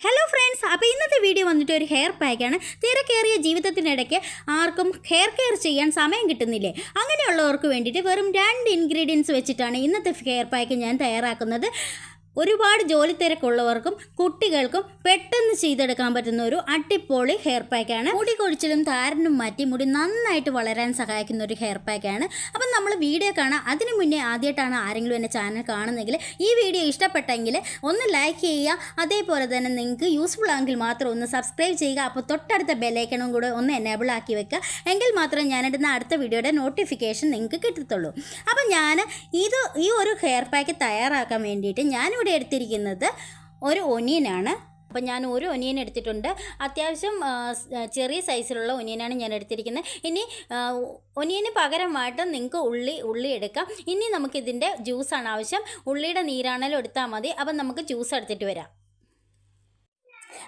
Hello friends അപ്പോൾ ഇന്നത്തെ video വന്നിട്ട് ഒരു ഹെയർ പാക്കാണ് തിരക്കേറിയ ജീവിതത്തിനിടയ്ക്ക് ആർക്കും ഹെയർ കെയർ ചെയ്യാൻ സമയം കിട്ടുന്നില്ലേ? അങ്ങനെയുള്ളവർക്ക് വേണ്ടിയിട്ട് വെറും രണ്ട് ഇൻഗ്രീഡിയൻസ് വെച്ചിട്ടാണ് ഇന്നത്തെ ഹെയർ പാക്ക് ഞാൻ തയ്യാറാക്കുന്നത്. ഒരുപാട് ജോലി തിരക്കുള്ളവർക്കും കുട്ടികൾക്കും പെട്ടെന്ന് ചെയ്തെടുക്കാൻ പറ്റുന്ന ഒരു അട്ടിപ്പൊളി ഹെയർ പാക്കാണ് മുടി കൊഴിച്ചിലും താരനും മാറ്റി മുടി നന്നായിട്ട് വളരാൻ സഹായിക്കുന്ന ഒരു ഹെയർ പാക്കാണ് അപ്പം നമ്മൾ വീഡിയോ കാണാം അതിനു മുന്നേ ആദ്യമായിട്ടാണ് ആരെങ്കിലും എന്റെ ചാനൽ കാണുന്നെങ്കിൽ ഈ വീഡിയോ ഇഷ്ടപ്പെട്ടെങ്കിൽ ഒന്ന് ലൈക്ക് ചെയ്യുക. അതേപോലെ തന്നെ നിങ്ങൾക്ക് യൂസ്ഫുൾ ആണെങ്കിൽ മാത്രം ഒന്ന് സബ്സ്ക്രൈബ് ചെയ്യുക. അപ്പോൾ തൊട്ടടുത്ത ബെല്ലൈക്കണും കൂടെ ഒന്ന് എനേബിൾ ആക്കി വെക്കുക. എങ്കിൽ മാത്രമേ ഞാനിടുന്ന അടുത്ത വീഡിയോയുടെ നോട്ടിഫിക്കേഷൻ നിങ്ങൾക്ക് കിട്ടത്തുള്ളൂ. അപ്പം ഞാൻ ഇത് ഈ ഒരു ഹെയർ പാക്ക് തയ്യാറാക്കാൻ വേണ്ടിയിട്ട് ഞാനിവിടെ എടുത്തിരിക്കുന്നത് ഒരു ഒനിയനാണ്. അപ്പം ഞാൻ ഒരു ഒനിയൻ എടുത്തിട്ടുണ്ട്. അത്യാവശ്യം ചെറിയ സൈസിലുള്ള ഒനിയനാണ് ഞാൻ എടുത്തിരിക്കുന്നത്. ഇനി ഒനിയന് പകരമായിട്ട് നിങ്ങൾക്ക് ഉള്ളി ഉള്ളി എടുക്കാം. ഇനി നമുക്കിതിന്റെ ജ്യൂസാണ് ആവശ്യം. ഉള്ളിയുടെ നീരാണേലും എടുത്താൽ മതി. അപ്പം നമുക്ക് ജ്യൂസ് എടുത്തിട്ട് വരാം.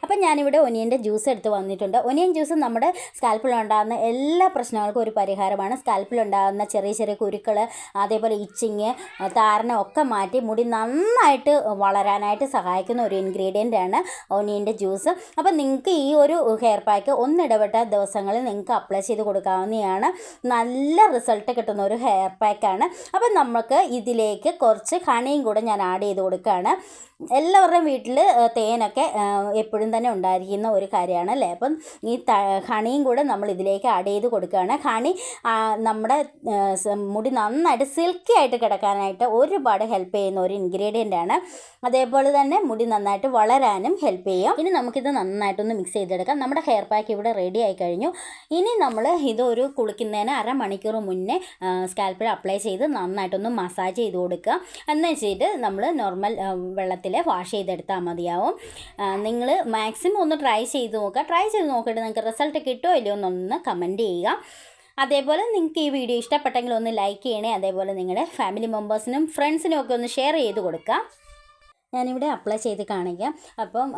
അപ്പം ഞാനിവിടെ ഒനിയന്റെ ജ്യൂസ് എടുത്ത് വന്നിട്ടുണ്ട്. ഒനിയൻ ജ്യൂസ് നമ്മുടെ സ്കാൽപ്പിലുണ്ടാകുന്ന എല്ലാ പ്രശ്നങ്ങൾക്കും ഒരു പരിഹാരമാണ്. സ്കാൽപ്പിലുണ്ടാകുന്ന ചെറിയ ചെറിയ കുരുക്കൾ അതേപോലെ ഇച്ചിങ് താരനം ഒക്കെ മാറ്റി മുടി നന്നായിട്ട് വളരാനായിട്ട് സഹായിക്കുന്ന ഒരു ഇൻഗ്രീഡിയന്റ് ആണ് ഒനിയന്റെ ജ്യൂസ്. അപ്പം നിങ്ങൾക്ക് ഈ ഒരു ഹെയർ പാക്ക് ഒന്നിടപെട്ട ദിവസങ്ങളിൽ നിങ്ങൾക്ക് അപ്ലൈ ചെയ്ത് കൊടുക്കാവുന്നതാണ്. നല്ല റിസൾട്ട് കിട്ടുന്ന ഒരു ഹെയർ പാക്കാണ് അപ്പം നമുക്ക് ഇതിലേക്ക് കുറച്ച് ഹണിയും കൂടെ ഞാൻ ആഡ് ചെയ്ത് കൊടുക്കുകയാണ് എല്ലാവരുടെയും വീട്ടിൽ തേനൊക്കെ എപ്പോഴും തന്നെ ഉണ്ടായിരിക്കുന്ന ഒരു കാര്യമാണ് അല്ലേ അപ്പം ഈ ഹണിയും കൂടെ നമ്മൾ ഇതിലേക്ക് ആഡ് ചെയ്ത് കൊടുക്കുകയാണ്. ഹണി നമ്മുടെ മുടി നന്നായിട്ട് സിൽക്കി ആയിട്ട് കിടക്കാനായിട്ട് ഒരുപാട് ഹെൽപ്പ് ചെയ്യുന്ന ഒരു ഇൻഗ്രീഡിയന്റ് ആണ്. അതേപോലെ തന്നെ മുടി നന്നായിട്ട് വളരാനും ഹെൽപ്പ് ചെയ്യും. ഇനി നമുക്കിത് നന്നായിട്ടൊന്ന് മിക്സ് ചെയ്തെടുക്കാം. നമ്മുടെ ഹെയർ പാക്ക് ഇവിടെ റെഡി ആയി കഴിഞ്ഞു. ഇനി നമ്മൾ ഇതൊരു കുളിക്കുന്നതിന് അരമണിക്കൂർ മുന്നേ സ്കാൽപ്പിൽ അപ്ലൈ ചെയ്ത് നന്നായിട്ടൊന്ന് മസാജ് ചെയ്ത് കൊടുക്കുക. എന്ന് വെച്ചിട്ട് നമ്മൾ നോർമൽ വെള്ളത്തിൽ വാഷ് ചെയ്തെടുത്താൽ മതിയാവും. നിങ്ങൾ മാക്സിമം ഒന്ന് ട്രൈ ചെയ്ത് നോക്കുക. ട്രൈ ചെയ്ത് നോക്കിയിട്ട് നിങ്ങൾക്ക് റിസൾട്ട് കിട്ടുമോ ഇല്ലയോ എന്നൊന്ന് കമന്റ് ചെയ്യുക. അതേപോലെ നിങ്ങൾക്ക് ഈ വീഡിയോ ഇഷ്ടപ്പെട്ടെങ്കിൽ ഒന്ന് ലൈക്ക് ചെയ്യണേ. അതേപോലെ നിങ്ങളുടെ ഫാമിലി മെമ്പേഴ്സിനും ഫ്രണ്ട്സിനും ഒക്കെ ഒന്ന് ഷെയർ ചെയ്ത് കൊടുക്കുക. ഞാനിവിടെ അപ്ലൈ ചെയ്ത് കാണിക്കാം. അപ്പം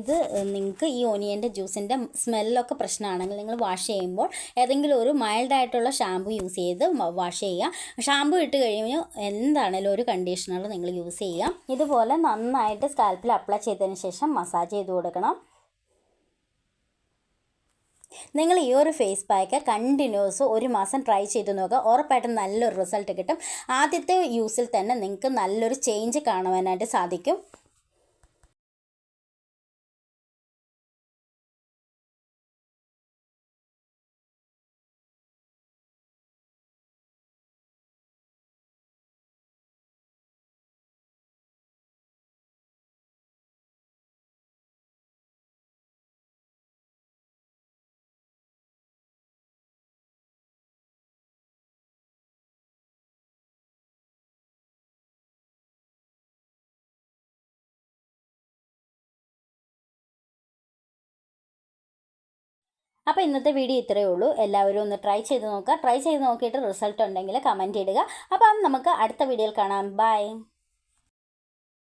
ഇത് നിങ്ങൾക്ക് ഈ ഓനിയന്റെ ജ്യൂസിന്റെ സ്മെല്ലൊക്കെ പ്രശ്നമാണെങ്കിൽ നിങ്ങൾ വാഷ് ചെയ്യുമ്പോൾ ഏതെങ്കിലും ഒരു മൈൽഡായിട്ടുള്ള ഷാമ്പു യൂസ് ചെയ്ത് വാഷ് ചെയ്യുക. ഷാമ്പു ഇട്ട് കഴിഞ്ഞു എന്താണേലും ഒരു കണ്ടീഷണർ നിങ്ങൾ യൂസ് ചെയ്യുക. ഇതുപോലെ നന്നായിട്ട് സ്കാൽപ്പിൽ അപ്ലൈ ചെയ്തതിന് ശേഷം മസാജ് ചെയ്ത് കൊടുക്കണം. നിങ്ങൾ ഈ ഒരു ഫേസ് പാക്ക് കണ്ടിന്യൂസ് ഒരു മാസം ട്രൈ ചെയ്ത് നോക്കുക. ഉറപ്പായിട്ടും നല്ലൊരു റിസൾട്ട് കിട്ടും. ആദ്യത്തെ യൂസിൽ തന്നെ നിങ്ങൾക്ക് നല്ലൊരു ചേഞ്ച് കാണുവാനായിട്ട് സാധിക്കും. അപ്പോൾ ഇന്നത്തെ വീഡിയോ ഇത്രയേ ഉള്ളൂ. എല്ലാവരും ഒന്ന് ട്രൈ ചെയ്ത് നോക്കുക. ട്രൈ ചെയ്ത് നോക്കിയിട്ട് റിസൾട്ട് ഉണ്ടെങ്കിൽ കമന്റ് ഇടുക. അപ്പം നമുക്ക് അടുത്ത വീഡിയോയിൽ കാണാം. ബൈ